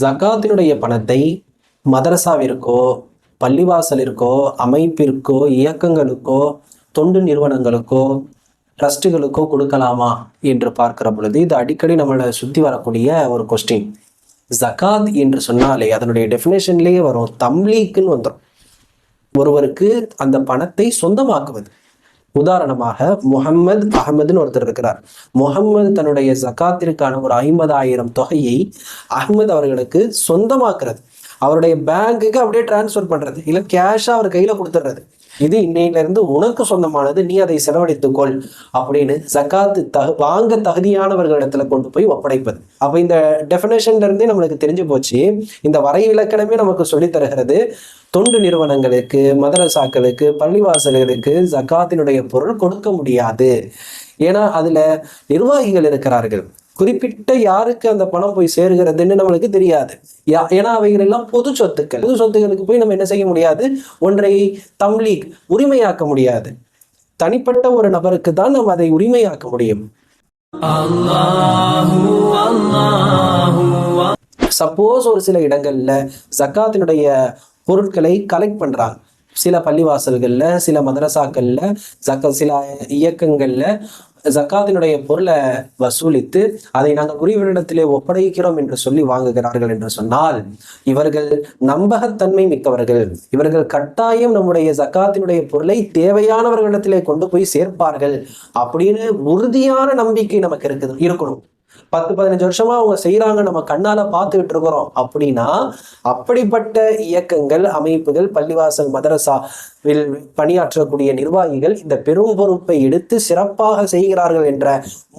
ஜக்காத்தினுடைய பணத்தை மதரசாவிற்கோ பள்ளிவாசலிற்கோ அமைப்பிற்கோ இயக்கங்களுக்கோ தொண்டு நிறுவனங்களுக்கோ ட்ரஸ்ட்டுகளுக்கோ கொடுக்கலாமா என்று பார்க்கிற பொழுது இது அடிக்கடி நம்மளை சுற்றி வரக்கூடிய ஒரு கொஸ்டின் ஜக்காத் என்று சொன்னாலே அதனுடைய டெஃபினேஷன்லேயே வரும். தம்லீக்குன்னு வந்துடும் ஒருவருக்கு அந்த பணத்தை சொந்தமாக்குவது. உதாரணமாக முகம்மது அகமதுன்னு ஒருத்தர் இருக்கிறார். முகம்மது தன்னுடைய ஜக்காத்திற்கான ஒரு ஐம்பதாயிரம் தொகையை அகமது அவர்களுக்கு சொந்தமாக்குறது. அவருடைய பேங்குக்கு அப்படியே டிரான்ஸ்ஃபர் பண்றது. இல்லை கேஷா அவர் கையில கொடுத்துடுறது. இது இன்னையிலிருந்து உனக்கு சொந்தமானது நீ அதை செலவழித்துக்கொள் அப்படின்னு ஜக்காத்து தகு வாங்க தகுதியானவர்களிடத்துல கொண்டு போய் ஒப்படைப்பது. அப்போ இந்த டெஃபினேஷன்ல இருந்தே நம்மளுக்கு தெரிஞ்சு போச்சு. இந்த வரை இலக்கணமே நமக்கு சொல்லித் தருகிறது. தொண்டு நிறுவனங்களுக்கு மதரசாக்களுக்கு பள்ளிவாசல்களுக்கு ஜக்காத்தினுடைய பொருள் கொடுக்க முடியாது. ஏன்னா அதுல நிர்வாகிகள் இருக்கிறார்கள். குறிப்பிட்ட யாருக்கு அந்த பணம் போய் சேருகிறதுன்னு நம்மளுக்கு தெரியாது. யா- ஏன்னா அவைகள் எல்லாம் பொது சொத்துக்கள். பொது சொத்துக்களுக்கு போய் நம்ம என்ன செய்ய முடியாது? ஒன்றை தம்லீக் உரிமையாக்க முடியாது. தனிப்பட்ட ஒரு நபருக்கு தான் நம்ம அதை உரிமையாக்க முடியும். சப்போஸ் ஒரு சில இடங்கள்ல ஜக்காத்தினுடைய பொருட்களை கலெக்ட் பண்றாங்க. சில பள்ளிவாசல்கள்ல சில மதரசாக்கள்ல ஜக்க சில இயக்கங்கள்ல ஜக்காத்தினுடைய பொருளை வசூலித்து அதை நாங்கள் உரியவரிடத்திலே ஒப்படைக்கிறோம் என்று சொல்லி வாங்குகிறார்கள் என்று சொன்னால் இவர்கள் நம்பகத்தன்மை மிக்கவர்கள். இவர்கள் கட்டாயம் நம்முடைய ஜக்காத்தினுடைய பொருளை தேவையானவர்களிடத்திலே கொண்டு போய் சேர்ப்பார்கள். அப்படின்னு உறுதியான நம்பிக்கை நமக்கு இருக்குது. இருக்கணும். பத்து பதினஞ்சு வருஷமா அவங்க செய்யறாங்க நம்ம கண்ணால பார்த்துக்கிட்டு இருக்கிறோம். அப்படின்னா அப்படிப்பட்ட இயக்கங்கள் அமைப்புகள் பள்ளிவாசல் மதரசா வில் பணியாற்றக்கூடிய நிர்வாகிகள் இந்த பெரும் பொறுப்பை எடுத்து சிறப்பாக செய்கிறார்கள் என்ற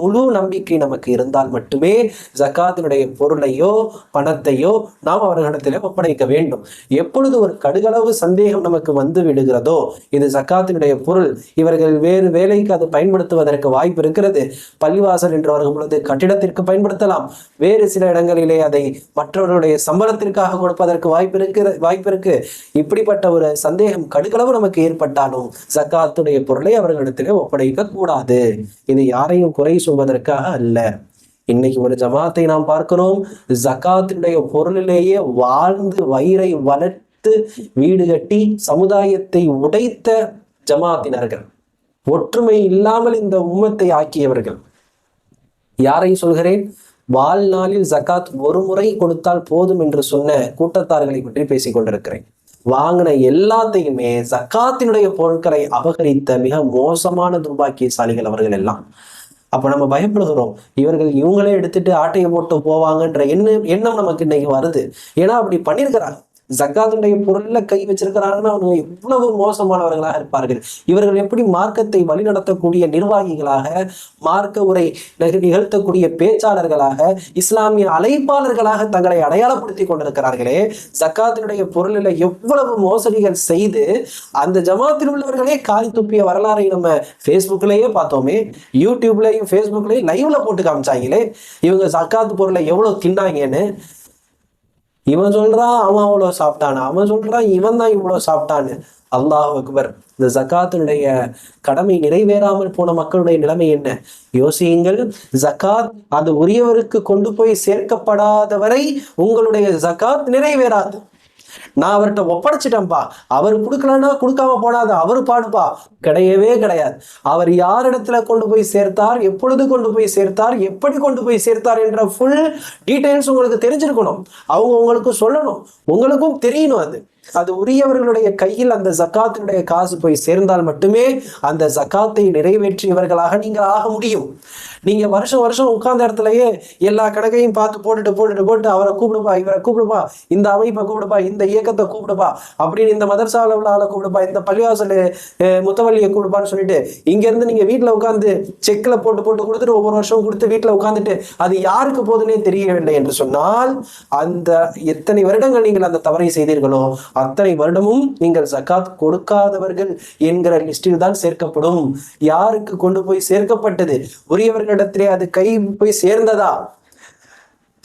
முழு நம்பிக்கை நமக்கு இருந்தால் மட்டுமே ஜக்காத்தினுடைய பொருளையோ பணத்தையோ நாம் அவர்களிடத்தில் ஒப்படைக்க வேண்டும். எப்பொழுது ஒரு கடுகளவு சந்தேகம் நமக்கு வந்து விடுகிறதோ இது ஜக்காத்தினுடைய பொருள். இவர்கள் வேறு வேலைக்கு அது பயன்படுத்துவதற்கு வாய்ப்பு இருக்கிறது. பள்ளிவாசல் என்று வருகும் பொழுது கட்டிடத்திற்கு பயன்படுத்தலாம். வேறு சில இடங்களிலே அதை மற்றவர்களுடைய சம்பளத்திற்காக கொடுப்பதற்கு வாய்ப்பு இருக்கிற வாய்ப்பு இருக்கு. இப்படிப்பட்ட ஒரு சந்தேகம் கடுகளவு நமக்கு ஏற்பட்டாலும் ஜக்காத்துடைய பொருளை அவர்களிடத்திலே ஒப்படைக்க கூடாது. இது யாரையும் குறை சொல்வதற்காக அல்ல. இன்னைக்கு ஒரு ஜமாத்தை நாம் பார்க்கிறோம். ஜக்காத்தினுடைய பொருளிலேயே வாழ்ந்து வயிறை வளர்த்து வீடு கட்டி சமுதாயத்தை உடைத்த ஜமாத்தினர்கள். ஒற்றுமை இல்லாமல் இந்த உம்மத்தை ஆக்கியவர்கள். யாரை சொல்கிறேன்? வாழ்நாளில் ஜகாத் ஒரு முறை கொடுத்தால் போதும் என்று சொன்ன கூட்டத்தார்களை பற்றி பேசிக் கொண்டிருக்கிறேன். வாங்கின எல்லாத்தையுமே ஜக்காத்தினுடைய பொருட்களை அபகரித்த மிக மோசமான துர்பாக்கியசாலிகள் அவர்கள் எல்லாம். அப்ப நம்ம பயப்படுகிறோம். இவர்கள் இவங்களே எடுத்துட்டு ஆட்டையை போட்டு போவாங்கன்ற எண்ணம் எண்ணம் நமக்கு இன்னைக்கு வருது. ஏன்னா அப்படி பண்ணியிருக்கிறாங்க. ஜக்காத்துடைய பொருள்ல கை வச்சிருக்கிறாங்கன்னா அவங்க எவ்வளவு மோசமானவர்களாக இருப்பார்கள்? இவர்கள் எப்படி மார்க்கத்தை வழிநடத்தக்கூடிய நிர்வாகிகளாக மார்க்க உரை நிகழ்த்தக்கூடிய பேச்சாளர்களாக இஸ்லாமிய அழைப்பாளர்களாக தங்களை அடையாளப்படுத்தி கொண்டிருக்கிறார்களே ஜக்காத்தினுடைய பொருளில் எவ்வளவு மோசடிகள் செய்து அந்த ஜமாத்தில் உள்ளவர்களே காலி துப்பிய வரலாறை நம்ம ஃபேஸ்புக்லயே பார்த்தோமே யூடியூப்லயும் ஃபேஸ்புக்லயும் லைவ்ல போட்டு காமிச்சாங்களே இவங்க ஜக்காத்து பொருளை எவ்வளவு தின்னாங்கன்னு இவன் சொல்றான் அவன் அவ்வளோ சாப்பிட்டானு. அவன் சொல்றான் இவன் தான் இவ்வளோ சாப்பிட்டான்னு. அல்லாஹ் அக்பர் இந்த ஜக்காத்தினுடைய கடமை நிறைவேறாமல் போன மக்களுடைய நிலைமை என்ன? யோசியுங்கள் ஜக்காத் அது உரியவருக்கு கொண்டு போய் சேர்க்கப்படாத வரை உங்களுடைய ஜக்காத் நிறைவேறாது. நான் அவர்கிட்ட ஒப்படைச்சிட்டேன்ப்பா அவர் கொடுக்கலன்னா கொடுக்காம போனாது அவர் பாடுப்பா கிடையவே கிடையாது. அவர் யாரிடத்துல கொண்டு போய் சேர்த்தார் எப்பொழுது கொண்டு போய் சேர்த்தார் எப்படி கொண்டு போய் சேர்த்தார் என்ற ஃபுல் டீட்டெயில்ஸ் உங்களுக்கு தெரிஞ்சிருக்கணும். அவங்க உங்களுக்கு சொல்லணும். உங்களுக்கும் தெரியணும் அது. அது உரியவர்களுடைய கையில் அந்த ஜக்காத்தினுடைய காசு போய் சேர்ந்தால் மட்டுமே அந்த ஜக்காத்தை நிறைவேற்றியவர்களாக நீங்கள் ஆக முடியும். நீங்க வருஷம் வருஷம் உட்கார்ந்த இடத்துலயே எல்லா கணக்கையும் பார்த்து போட்டுட்டு போட்டுட்டு போட்டு அவரை கூப்பிடுப்பா இவரை கூப்பிடுப்பா இந்த அமைப்பை கூப்பிடுப்பா இந்த இயக்கத்தை கூப்பிடுப்பா அப்படின்னு இந்த மதர்சால உள்ள ஆளை கூப்பிடுப்பா இந்த பள்ளிவாசல் முத்தவள்ளியை கூப்பிடுப்பான்னு சொல்லிட்டு இங்க இருந்து நீங்க வீட்டுல உட்காந்து செக்ல போட்டு போட்டு கொடுத்துட்டு ஒவ்வொரு வருஷம் கொடுத்து வீட்டுல உட்காந்துட்டு அது யாருக்கு போதுன்னே தெரியவில்லை என்று சொன்னால் அந்த எத்தனை வருடங்கள் நீங்கள் அந்த தவறை செய்தீர்களோ அத்தனை வருடமும் நீங்கள் ஜக்காத் கொடுக்காதவர்கள் என்கிற லிஸ்டில் தான் சேர்க்கப்படும். யாருக்கு கொண்டு போய் சேர்க்கப்பட்டது? உரியவர்களிடத்திலே அது கை போய் சேர்ந்ததா?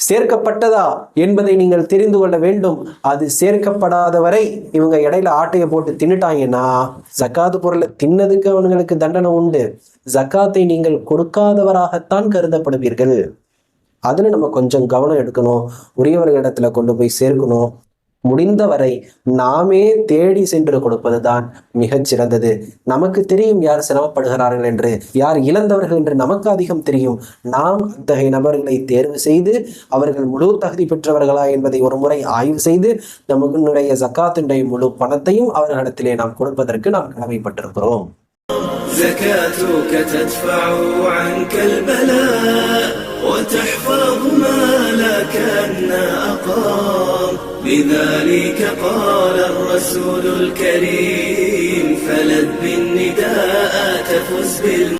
சேர்க்கப்பட்டதா என்பதை நீங்கள் தெரிந்து கொள்ள வேண்டும். அது சேர்க்கப்படாத வரை இவங்க இடையில ஆட்டையை போட்டு தின்னுட்டாங்கன்னா ஜக்காத்து பொருளை தின்னதுக்கு அவங்களுக்கு தண்டனை உண்டு. ஜக்காத்தை நீங்கள் கொடுக்காதவராகத்தான் கருதப்படுவீர்கள். அதுல நம்ம கொஞ்சம் கவனம் எடுக்கணும். உரியவர்களிடத்துல கொண்டு போய் சேர்க்கணும். முடிந்தவரை நாமே தேடி சென்று கொடுப்பதுதான் மிகச் சிறந்தது நமக்கு தெரியும் யார் சிரமப்படுகிறார்கள் என்று யார் இழந்தவர்கள் என்று நமக்கு அதிகம் தெரியும் நாம் அத்தகைய நபர்களை தேர்வு செய்து அவர்கள் முழு தகுதி பெற்றவர்களா என்பதை ஒரு முறை ஆய்வு செய்து நம்மளுடைய ஜக்காத்தினுடைய முழு பணத்தையும் அவர்களிடத்திலே நாம் கொடுப்பதற்கு நாம் கடமைப்பட்டிருக்கிறோம் زكاتك تدفع عنك البلاء وتحفظ مالك أن أقام لذلك قال الرسول الكريم فلد بالنداء تفز بال